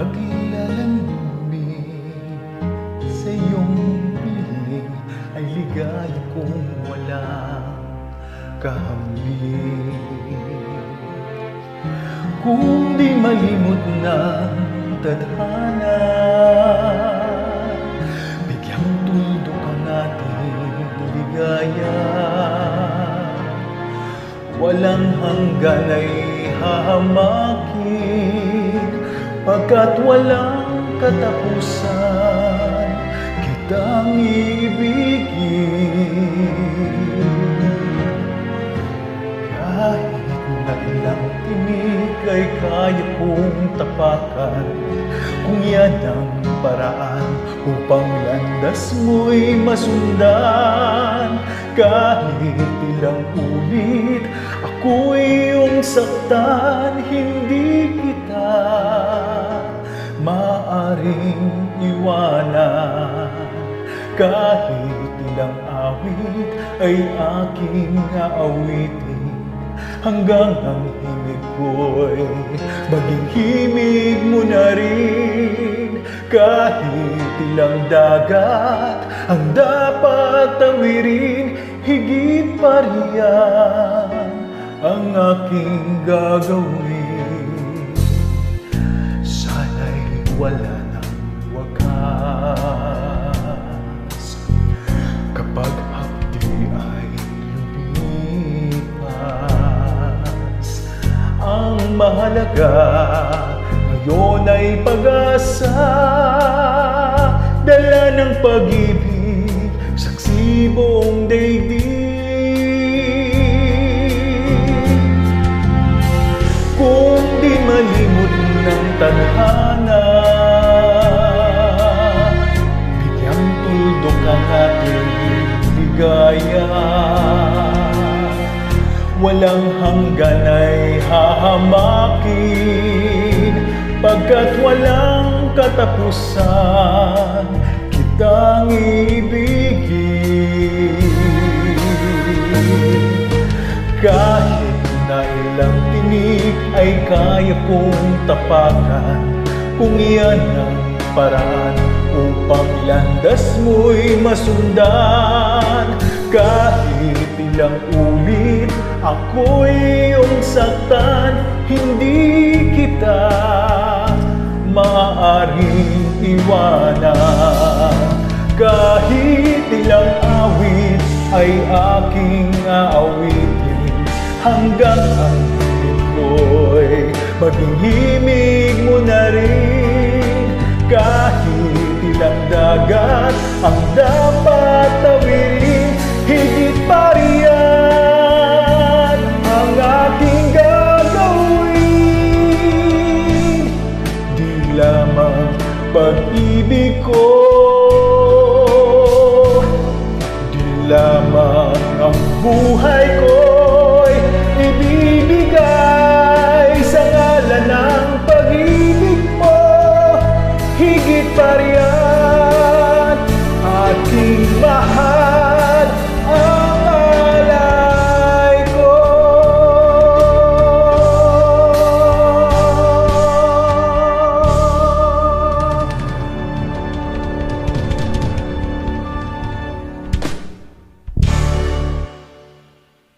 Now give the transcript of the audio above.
paglalamig sa iyong piling ay ligaya kong wala kahambing. Kung di malimot na tadhana, bigyang tuldo ka natin ligaya. Walang hanggan ay hahamak Pagkat walang katapusan Kitang ibigin. Kahit na ilang tinig ay kaya kong tapakan Kung yan ang paraan upang landas mo'y masundan. Kahit ilang ulit ako'y iyong saktan Hindi kita maaring iwanan Kahit ilang awit ay aking aawitin Hanggang ang himig ko'y maging himig mo na rin. Kahit ilang dagat ang dapat tawirin Higit pa riyan ang aking gagawin. Sana'y mahalaga. Ngayon ay pag-asa. Dala ng pag-ibig, saksi buong daigdig. Kung di malimot ng tadhana Bigyang tuldok ang ating ligaya Walang hanggan ay hahamakin. Pagkat walang katapusan Kitang ibigin. Kahit na ilang tinig ay kaya kong tapakan Kung iyan ang paraan upang landas mo'y masundan. Kahit ilang ulit. Ako'y iyong saktan Hindi kita maaaring iwanan. Kahit ilang awit ay aking aawitin Hanggang ang himig ko'y maging mo na rin. Kahit ilang dagat ang dapat Di lamang ang buhay